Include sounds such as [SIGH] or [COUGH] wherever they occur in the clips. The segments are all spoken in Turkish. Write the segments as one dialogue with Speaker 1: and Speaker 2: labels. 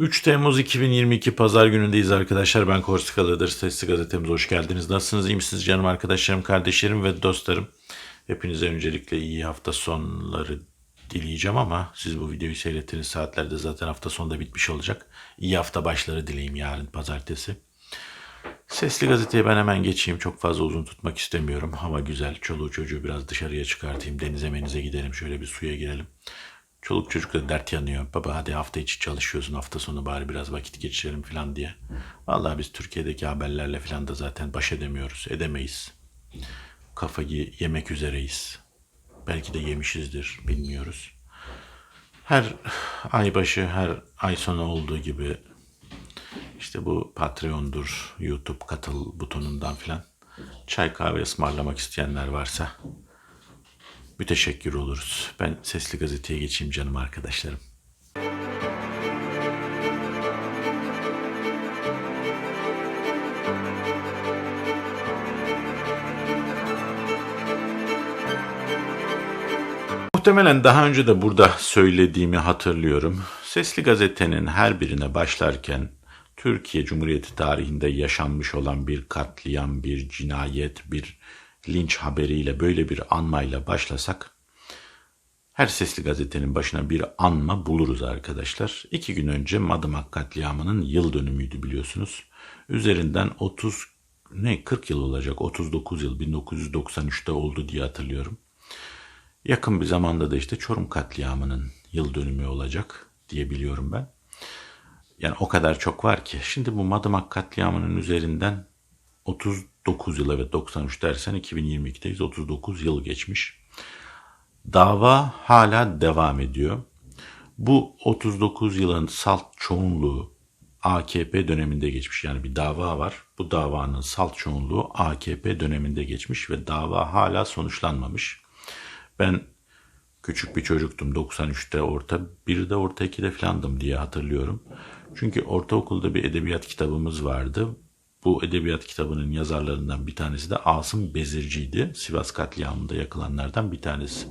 Speaker 1: 3 Temmuz 2022 Pazar günündeyiz arkadaşlar. Ben Korsikalı'dır. Sesli gazetemize hoş geldiniz. Nasılsınız? İyi misiniz canım arkadaşlarım, kardeşlerim ve dostlarım? Hepinize öncelikle iyi hafta sonları dileyeceğim ama siz bu videoyu seyrettiğiniz saatlerde zaten hafta sonu da bitmiş olacak. İyi hafta başları dileyim yarın pazartesi. Sesli gazeteye ben hemen geçeyim. Çok fazla uzun tutmak istemiyorum. Hava güzel. Çoluğu çocuğu biraz dışarıya çıkartayım. Denize menize gidelim. Şöyle bir suya girelim. Çoluk çocuk da dert yanıyor. Baba hadi hafta içi çalışıyorsun. Hafta sonu bari biraz vakit geçirelim falan diye. Vallahi biz Türkiye'deki haberlerle falan da zaten baş edemiyoruz. Edemeyiz. Kafayı yemek üzereyiz. Belki de yemişizdir. Bilmiyoruz. Her ay başı, her ay sonu olduğu gibi işte bu Patreon'dur, YouTube katıl butonundan filan çay kahve ısmarlamak isteyenler varsa müteşekkir oluruz. Ben Sesli Gazete'ye geçeyim canım arkadaşlarım. Muhtemelen daha önce de burada söylediğimi hatırlıyorum. Sesli Gazete'nin her birine başlarken Türkiye Cumhuriyeti tarihinde yaşanmış olan bir katliam, bir cinayet, bir linç haberiyle böyle bir anmayla başlasak her sesli gazetenin başına bir anma buluruz arkadaşlar. İki gün önce Madımak katliamının yıl dönümüydü biliyorsunuz. Üzerinden 30 ne 40 yıl olacak 39 yıl 1993'te oldu diye hatırlıyorum. Yakın bir zamanda da işte Çorum katliamının yıl dönümü olacak diye biliyorum ben. Yani o kadar çok var ki. Şimdi bu Madımak katliamının üzerinden 39 yıl evet 93 dersen 2022'deyiz 39 yıl geçmiş. Dava hala devam ediyor. Bu 39 yılın salt çoğunluğu AKP döneminde geçmiş. Yani bir dava var. Bu davanın salt çoğunluğu AKP döneminde geçmiş ve dava hala sonuçlanmamış. Ben küçük bir çocuktum 93'te orta, bir de orta 2'de filandım diye hatırlıyorum. Çünkü ortaokulda bir edebiyat kitabımız vardı. Bu edebiyat kitabının yazarlarından bir tanesi de Asım Bezirci'ydi. Sivas katliamında yakılanlardan bir tanesi.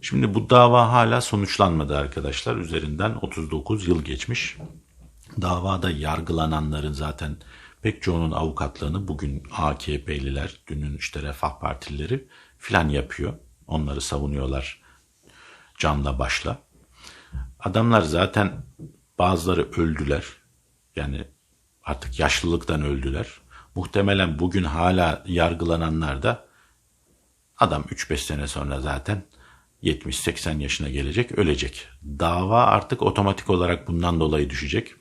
Speaker 1: Şimdi bu dava hala sonuçlanmadı arkadaşlar. Üzerinden 39 yıl geçmiş. Davada yargılananların zaten pek çoğunun avukatlığını bugün AKP'liler, dünün işte Refah Partilileri filan yapıyor. Onları savunuyorlar canla başla. Adamlar zaten bazıları öldüler. Yani artık yaşlılıktan öldüler. Muhtemelen bugün hala yargılananlar da adam 3-5 sene sonra zaten 70-80 yaşına gelecek, ölecek. Dava artık otomatik olarak bundan dolayı düşecek.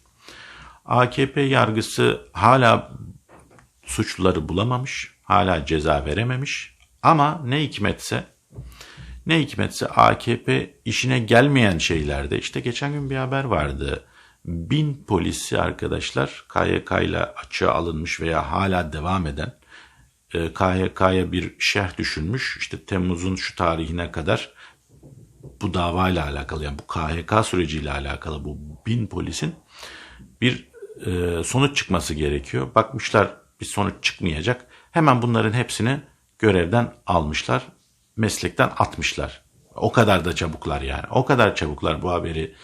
Speaker 1: AKP yargısı hala suçluları bulamamış, hala ceza verememiş. Ama ne hikmetse ne hikmetse AKP işine gelmeyen şeylerde işte geçen gün bir haber vardı. Bin polisi arkadaşlar KYK ile açığa alınmış veya hala devam eden KYK'ya bir şerh düşünmüş. İşte Temmuz'un şu tarihine kadar bu davayla alakalı yani bu KHK süreciyle alakalı bu bin polisin bir e, sonuç çıkması gerekiyor. Bakmışlar bir sonuç çıkmayacak. Hemen bunların hepsini görevden almışlar meslekten atmışlar. O kadar da çabuklar yani. O kadar çabuklar bu haberi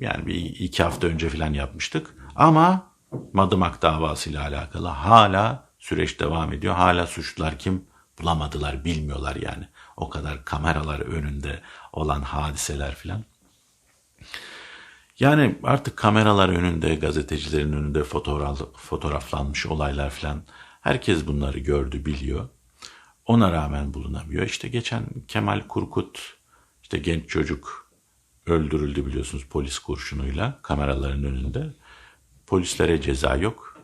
Speaker 1: yani bir iki hafta önce falan yapmıştık. Ama Madımak davasıyla alakalı hala süreç devam ediyor. Hala suçlular kim bulamadılar bilmiyorlar yani. O kadar kameralar önünde olan hadiseler filan. Yani artık kameralar önünde, gazetecilerin önünde fotoğraf, fotoğraflanmış olaylar filan. Herkes bunları gördü, biliyor. Ona rağmen bulunamıyor. İşte geçen Kemal Kurkut, işte genç çocuk öldürüldü biliyorsunuz polis kurşunuyla kameraların önünde. Polislere ceza yok.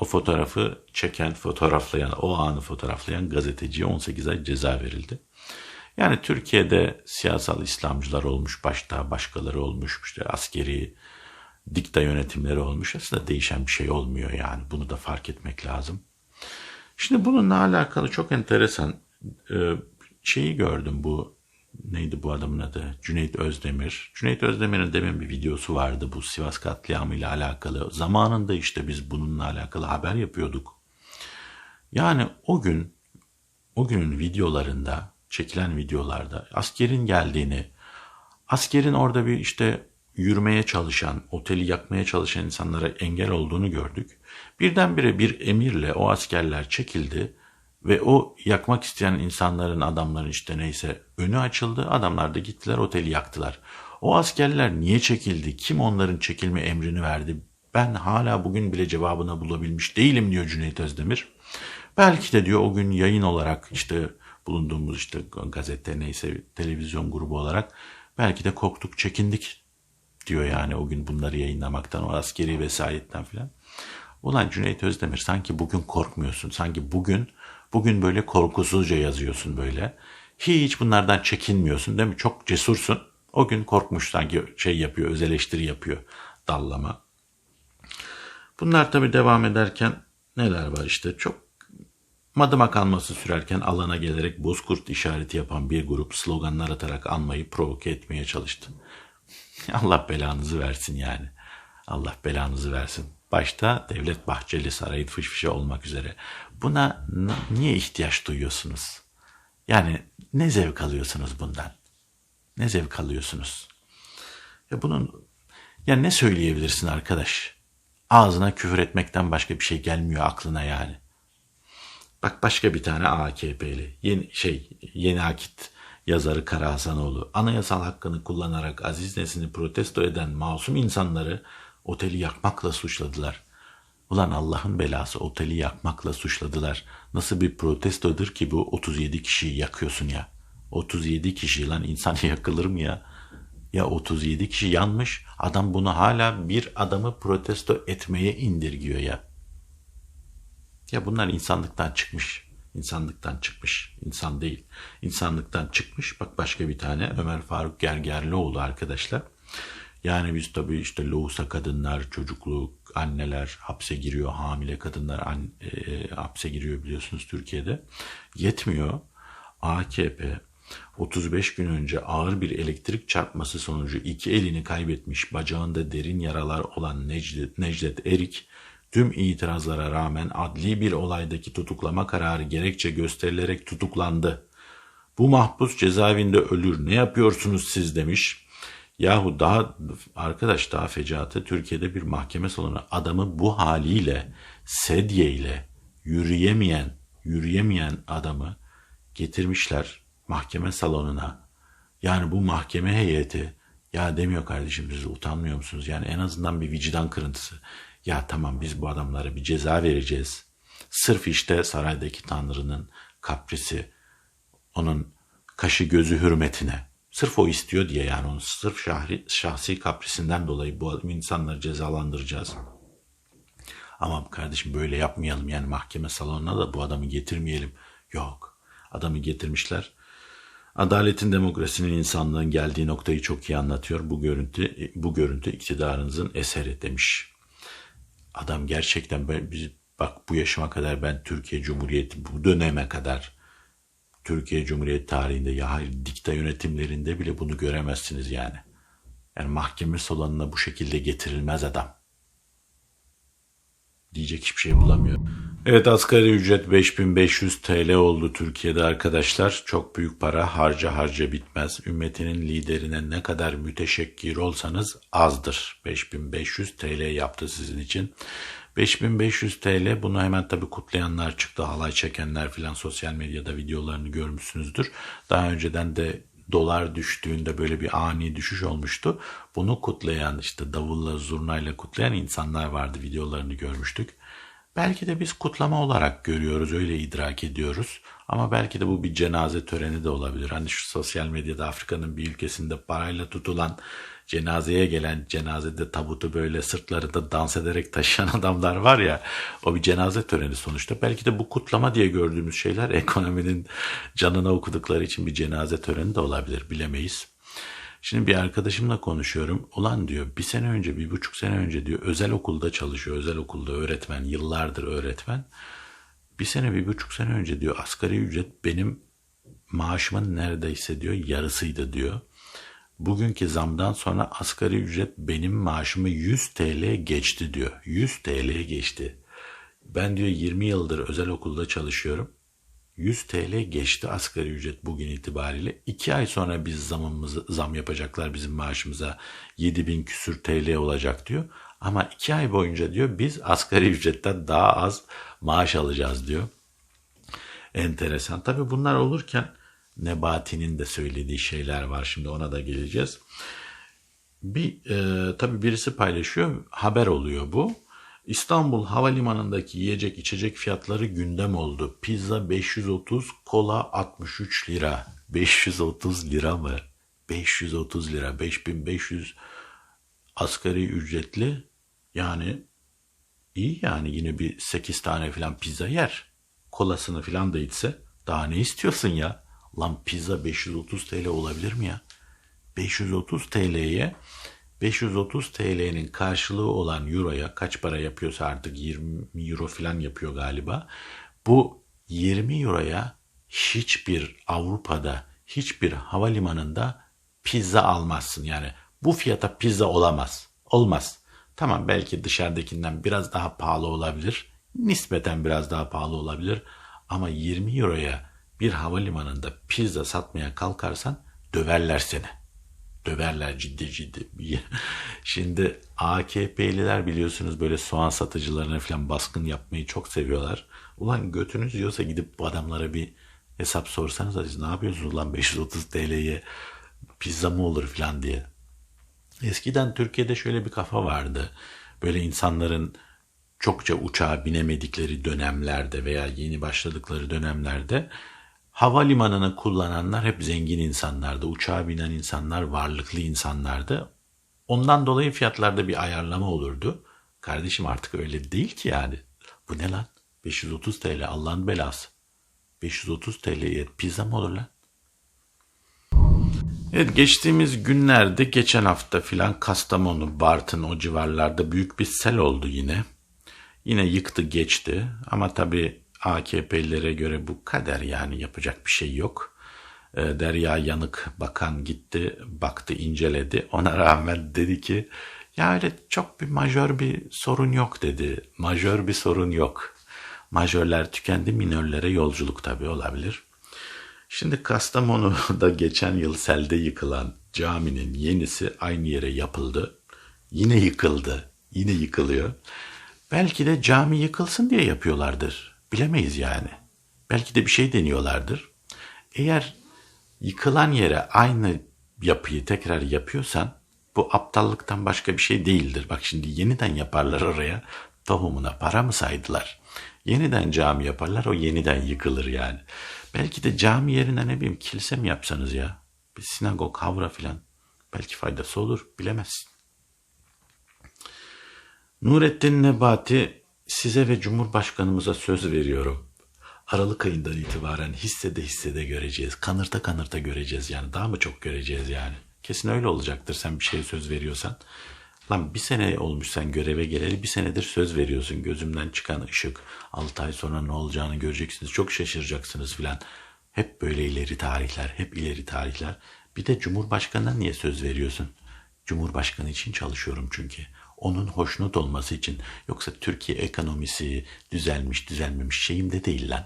Speaker 1: O fotoğrafı çeken, fotoğraflayan, o anı fotoğraflayan gazeteciye 18 ay ceza verildi. Yani Türkiye'de siyasal İslamcılar olmuş, başta başkaları olmuş, işte askeri dikta yönetimleri olmuş. Aslında değişen bir şey olmuyor yani. Bunu da fark etmek lazım. Şimdi bununla alakalı çok enteresan şeyi gördüm bu neydi bu adamın adı? Cüneyt Özdemir. Cüneyt Özdemir'in demin bir videosu vardı bu Sivas katliamı ile alakalı. Zamanında işte biz bununla alakalı haber yapıyorduk. Yani o gün o günün videolarında çekilen videolarda askerin geldiğini, askerin orada bir işte yürümeye çalışan, oteli yakmaya çalışan insanlara engel olduğunu gördük. Birdenbire bir emirle o askerler çekildi ve o yakmak isteyen insanların, adamların işte neyse önü açıldı. Adamlar da gittiler oteli yaktılar. O askerler niye çekildi? Kim onların çekilme emrini verdi? Ben hala bugün bile cevabını bulabilmiş değilim diyor Cüneyt Özdemir. Belki de diyor o gün yayın olarak işte bulunduğumuz işte gazete neyse televizyon grubu olarak belki de korktuk çekindik diyor yani o gün bunları yayınlamaktan o askeri vesayetten filan. Ulan Cüneyt Özdemir sanki bugün korkmuyorsun. Sanki bugün bugün böyle korkusuzca yazıyorsun böyle. Hiç bunlardan çekinmiyorsun değil mi? Çok cesursun. O gün korkmuş sanki şey yapıyor, öz eleştiri yapıyor. Dallama. Bunlar tabii devam ederken neler var işte çok Madımak alması sürerken alana gelerek bozkurt işareti yapan bir grup sloganlar atarak anmayı provoke etmeye çalıştı. [LAUGHS] Allah belanızı versin yani. Allah belanızı versin. Başta Devlet Bahçeli Sarayı fışfışa olmak üzere. Buna niye ihtiyaç duyuyorsunuz? Yani ne zevk alıyorsunuz bundan? Ne zevk alıyorsunuz? Ya bunun ya ne söyleyebilirsin arkadaş? Ağzına küfür etmekten başka bir şey gelmiyor aklına yani. Bak başka bir tane AKP'li yeni şey yeni akit yazarı Kara Hasanoğlu anayasal hakkını kullanarak Aziz Nesin'i protesto eden masum insanları oteli yakmakla suçladılar. Ulan Allah'ın belası oteli yakmakla suçladılar. Nasıl bir protestodur ki bu 37 kişiyi yakıyorsun ya. 37 kişi lan insan [LAUGHS] yakılır mı ya? Ya 37 kişi yanmış adam bunu hala bir adamı protesto etmeye indirgiyor ya. Ya bunlar insanlıktan çıkmış. İnsanlıktan çıkmış. İnsan değil. İnsanlıktan çıkmış. Bak başka bir tane Ömer Faruk Gergerlioğlu arkadaşlar. Yani biz tabii işte lohusa kadınlar, çocuklu anneler hapse giriyor, hamile kadınlar an, e, hapse giriyor biliyorsunuz Türkiye'de. Yetmiyor. AKP 35 gün önce ağır bir elektrik çarpması sonucu iki elini kaybetmiş, bacağında derin yaralar olan Necdet, Necdet Erik Tüm itirazlara rağmen adli bir olaydaki tutuklama kararı gerekçe gösterilerek tutuklandı. Bu mahpus cezaevinde ölür ne yapıyorsunuz siz demiş. Yahu daha arkadaş daha fecaatı Türkiye'de bir mahkeme salonu adamı bu haliyle sedyeyle yürüyemeyen yürüyemeyen adamı getirmişler mahkeme salonuna. Yani bu mahkeme heyeti ya demiyor kardeşim siz utanmıyor musunuz? Yani en azından bir vicdan kırıntısı. Ya tamam biz bu adamlara bir ceza vereceğiz. Sırf işte saraydaki tanrının kaprisi, onun kaşı gözü hürmetine. Sırf o istiyor diye yani onun sırf şahri, şahsi kaprisinden dolayı bu insanları cezalandıracağız. Ama kardeşim böyle yapmayalım yani mahkeme salonuna da bu adamı getirmeyelim. Yok adamı getirmişler. Adaletin, demokrasinin, insanlığın geldiği noktayı çok iyi anlatıyor. Bu görüntü, bu görüntü iktidarınızın eseri demiş. Adam gerçekten ben, bak bu yaşıma kadar ben Türkiye Cumhuriyeti bu döneme kadar Türkiye Cumhuriyeti tarihinde ya hayır dikta yönetimlerinde bile bunu göremezsiniz yani. Yani mahkeme salonuna bu şekilde getirilmez adam. Diyecek hiçbir şey bulamıyorum. Evet asgari ücret 5500 TL oldu Türkiye'de arkadaşlar. Çok büyük para harca harca bitmez. Ümmetinin liderine ne kadar müteşekkir olsanız azdır. 5500 TL yaptı sizin için. 5500 TL bunu hemen tabii kutlayanlar çıktı. Halay çekenler filan sosyal medyada videolarını görmüşsünüzdür. Daha önceden de dolar düştüğünde böyle bir ani düşüş olmuştu. Bunu kutlayan işte davulla zurnayla kutlayan insanlar vardı videolarını görmüştük. Belki de biz kutlama olarak görüyoruz, öyle idrak ediyoruz. Ama belki de bu bir cenaze töreni de olabilir. Hani şu sosyal medyada Afrika'nın bir ülkesinde parayla tutulan cenazeye gelen cenazede tabutu böyle sırtlarında dans ederek taşıyan [LAUGHS] adamlar var ya o bir cenaze töreni sonuçta. Belki de bu kutlama diye gördüğümüz şeyler [LAUGHS] ekonominin canına okudukları için bir cenaze töreni de olabilir bilemeyiz. Şimdi bir arkadaşımla konuşuyorum. Ulan diyor bir sene önce, bir buçuk sene önce diyor özel okulda çalışıyor. Özel okulda öğretmen, yıllardır öğretmen. Bir sene, bir buçuk sene önce diyor asgari ücret benim maaşımın neredeyse diyor yarısıydı diyor. Bugünkü zamdan sonra asgari ücret benim maaşımı 100 TL geçti diyor. 100 TL geçti. Ben diyor 20 yıldır özel okulda çalışıyorum. 100 TL geçti asgari ücret bugün itibariyle. 2 ay sonra biz zamımızı, zam yapacaklar bizim maaşımıza 7000 küsür TL olacak diyor. Ama 2 ay boyunca diyor biz asgari ücretten daha az maaş alacağız diyor. Enteresan. Tabii bunlar olurken Nebati'nin de söylediği şeyler var. Şimdi ona da geleceğiz. Bir e, tabii birisi paylaşıyor, haber oluyor bu. İstanbul Havalimanı'ndaki yiyecek içecek fiyatları gündem oldu. Pizza 530, kola 63 lira. 530 lira mı? 530 lira, 5500 asgari ücretli. Yani iyi yani yine bir 8 tane falan pizza yer. Kolasını falan da içse daha ne istiyorsun ya? Lan pizza 530 TL olabilir mi ya? 530 TL'ye 530 TL'nin karşılığı olan euroya kaç para yapıyorsa artık 20 euro falan yapıyor galiba. Bu 20 euroya hiçbir Avrupa'da hiçbir havalimanında pizza almazsın. Yani bu fiyata pizza olamaz. Olmaz. Tamam belki dışarıdakinden biraz daha pahalı olabilir. Nispeten biraz daha pahalı olabilir. Ama 20 euroya bir havalimanında pizza satmaya kalkarsan döverler seni döverler ciddi ciddi. [LAUGHS] Şimdi AKP'liler biliyorsunuz böyle soğan satıcılarına falan baskın yapmayı çok seviyorlar. Ulan götünüz yiyorsa gidip bu adamlara bir hesap sorsanız siz ne yapıyorsunuz lan 530 TL'ye pizza mı olur falan diye. Eskiden Türkiye'de şöyle bir kafa vardı. Böyle insanların çokça uçağa binemedikleri dönemlerde veya yeni başladıkları dönemlerde Havalimanını kullananlar hep zengin insanlardı. Uçağa binen insanlar varlıklı insanlardı. Ondan dolayı fiyatlarda bir ayarlama olurdu. Kardeşim artık öyle değil ki yani. Bu ne lan? 530 TL Allah'ın belası. 530 TL'ye pizza mı olur lan? Evet geçtiğimiz günlerde geçen hafta filan Kastamonu, Bartın o civarlarda büyük bir sel oldu yine. Yine yıktı geçti ama tabii AKP'lilere göre bu kader yani yapacak bir şey yok. E, Derya Yanık bakan gitti, baktı, inceledi. Ona rağmen dedi ki ya öyle çok bir majör bir sorun yok dedi. Majör bir sorun yok. Majörler tükendi, minörlere yolculuk tabii olabilir. Şimdi Kastamonu'da geçen yıl selde yıkılan caminin yenisi aynı yere yapıldı. Yine yıkıldı. Yine yıkılıyor. Belki de cami yıkılsın diye yapıyorlardır. Bilemeyiz yani. Belki de bir şey deniyorlardır. Eğer yıkılan yere aynı yapıyı tekrar yapıyorsan bu aptallıktan başka bir şey değildir. Bak şimdi yeniden yaparlar oraya tohumuna para mı saydılar? Yeniden cami yaparlar o yeniden yıkılır yani. Belki de cami yerine ne bileyim kilise mi yapsanız ya? Bir sinagog, havra filan. Belki faydası olur bilemezsin. Nurettin Nebati Size ve Cumhurbaşkanımıza söz veriyorum. Aralık ayından itibaren hissede hissede göreceğiz. Kanırta kanırta göreceğiz yani. Daha mı çok göreceğiz yani? Kesin öyle olacaktır sen bir şeye söz veriyorsan. Lan bir sene olmuş sen göreve geleli bir senedir söz veriyorsun. Gözümden çıkan ışık. 6 ay sonra ne olacağını göreceksiniz. Çok şaşıracaksınız filan. Hep böyle ileri tarihler. Hep ileri tarihler. Bir de Cumhurbaşkanına niye söz veriyorsun? Cumhurbaşkanı için çalışıyorum çünkü onun hoşnut olması için. Yoksa Türkiye ekonomisi düzelmiş düzelmemiş şeyim de değil lan.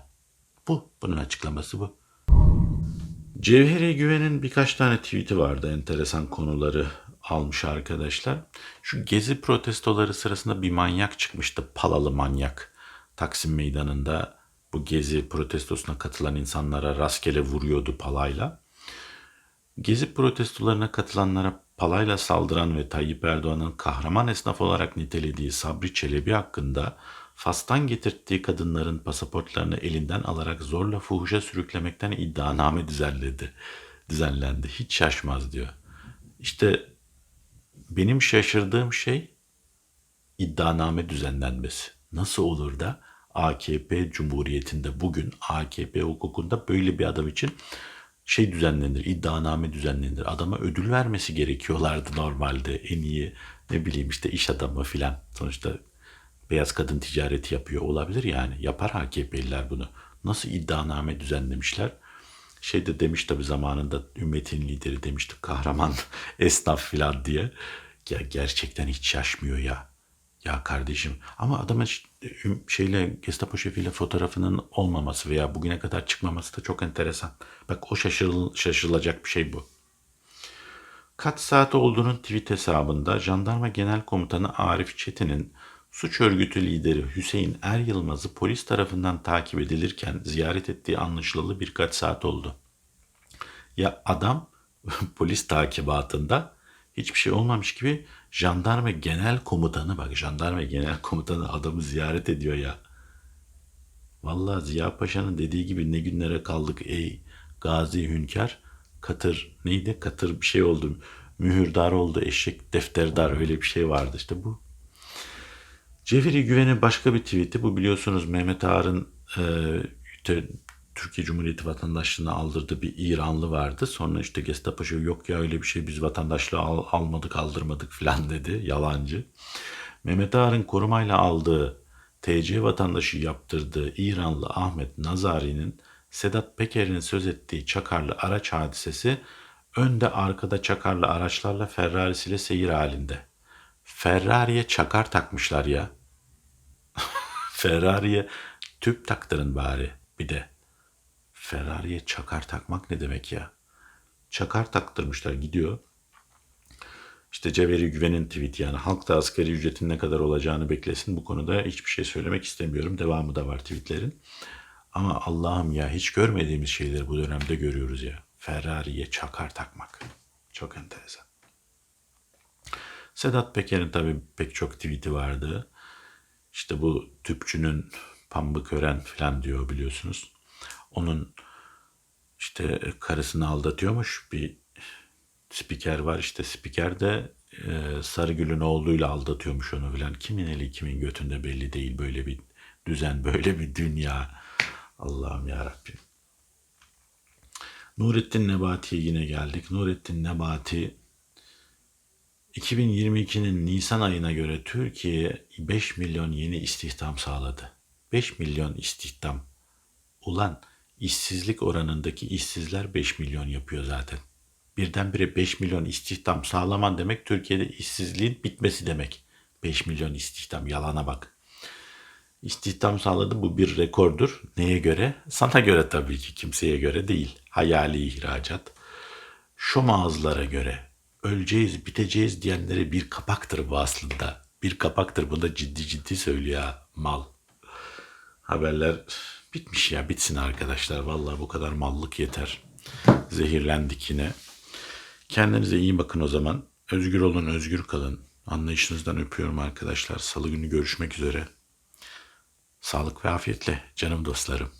Speaker 1: Bu. Bunun açıklaması bu. Cevheri Güven'in birkaç tane tweet'i vardı enteresan konuları almış arkadaşlar. Şu gezi protestoları sırasında bir manyak çıkmıştı. Palalı manyak. Taksim Meydanı'nda bu gezi protestosuna katılan insanlara rastgele vuruyordu palayla. Gezi protestolarına katılanlara palayla saldıran ve Tayyip Erdoğan'ın kahraman esnaf olarak nitelediği Sabri Çelebi hakkında Fas'tan getirttiği kadınların pasaportlarını elinden alarak zorla fuhuşa sürüklemekten iddianame düzenledi. Düzenlendi. Hiç şaşmaz diyor. İşte benim şaşırdığım şey iddianame düzenlenmesi. Nasıl olur da AKP Cumhuriyeti'nde bugün AKP hukukunda böyle bir adam için şey düzenlenir, iddianame düzenlenir. Adama ödül vermesi gerekiyorlardı normalde. En iyi ne bileyim işte iş adamı filan. Sonuçta beyaz kadın ticareti yapıyor olabilir yani. Yapar AKP'liler bunu. Nasıl iddianame düzenlemişler? Şey de demiş tabi zamanında ümmetin lideri demişti kahraman [LAUGHS] esnaf filan diye. Ya gerçekten hiç şaşmıyor ya. Ya kardeşim ama adamın şeyle Gestapo şefiyle fotoğrafının olmaması veya bugüne kadar çıkmaması da çok enteresan. Bak o şaşırıl, şaşırılacak bir şey bu. Kaç saat olduğunun tweet hesabında Jandarma Genel Komutanı Arif Çetin'in suç örgütü lideri Hüseyin Er Yılmaz'ı polis tarafından takip edilirken ziyaret ettiği anlaşılalı birkaç saat oldu. Ya adam [LAUGHS] polis takibatında hiçbir şey olmamış gibi jandarma genel komutanı bak jandarma genel komutanı adamı ziyaret ediyor ya. Vallahi Ziya Paşa'nın dediği gibi ne günlere kaldık ey gazi hünkâr. Katır neydi? Katır bir şey oldu. Mühürdar oldu, eşek defterdar öyle bir şey vardı işte bu. Cevheri Güven'in başka bir tweet'i bu biliyorsunuz Mehmet Ağar'ın e, Türkiye Cumhuriyeti vatandaşlığını aldırdığı bir İranlı vardı. Sonra işte Gestapo şey yok ya öyle bir şey biz vatandaşlığı al- almadık aldırmadık filan [LAUGHS] dedi yalancı. Mehmet Ağar'ın korumayla aldığı TC vatandaşı yaptırdığı İranlı Ahmet Nazari'nin Sedat Peker'in söz ettiği Çakarlı araç hadisesi önde arkada Çakarlı araçlarla Ferrari'siyle seyir halinde. Ferrari'ye çakar takmışlar ya. [LAUGHS] Ferrari'ye tüp taktırın bari bir de. Ferrari'ye çakar takmak ne demek ya? Çakar taktırmışlar gidiyor. İşte Cevheri Güven'in tweet yani halk da asgari ücretin ne kadar olacağını beklesin. Bu konuda hiçbir şey söylemek istemiyorum. Devamı da var tweetlerin. Ama Allah'ım ya hiç görmediğimiz şeyleri bu dönemde görüyoruz ya. Ferrari'ye çakar takmak. Çok enteresan. Sedat Peker'in tabii pek çok tweet'i vardı. İşte bu tüpçünün pambık ören falan diyor biliyorsunuz. Onun işte karısını aldatıyormuş bir spiker var işte spiker de e, Sarıgül'ün oğluyla aldatıyormuş onu filan. Kimin eli kimin götünde belli değil böyle bir düzen [LAUGHS] böyle bir dünya. Allah'ım ya Rabbim. Nurettin Nebati'ye yine geldik. Nurettin Nebati 2022'nin Nisan ayına göre Türkiye 5 milyon yeni istihdam sağladı. 5 milyon istihdam. Ulan işsizlik oranındaki işsizler 5 milyon yapıyor zaten. Birdenbire 5 milyon istihdam sağlaman demek Türkiye'de işsizliğin bitmesi demek. 5 milyon istihdam yalana bak. İstihdam sağladı bu bir rekordur. Neye göre? Sana göre tabii ki kimseye göre değil. Hayali ihracat. Şu mağazalara göre öleceğiz, biteceğiz diyenlere bir kapaktır bu aslında. Bir kapaktır. Bunu da ciddi ciddi söylüyor mal. Haberler bitmiş ya bitsin arkadaşlar. Vallahi bu kadar mallık yeter. Zehirlendik yine. Kendinize iyi bakın o zaman. Özgür olun, özgür kalın. Anlayışınızdan öpüyorum arkadaşlar. Salı günü görüşmek üzere. Sağlık ve afiyetle canım dostlarım.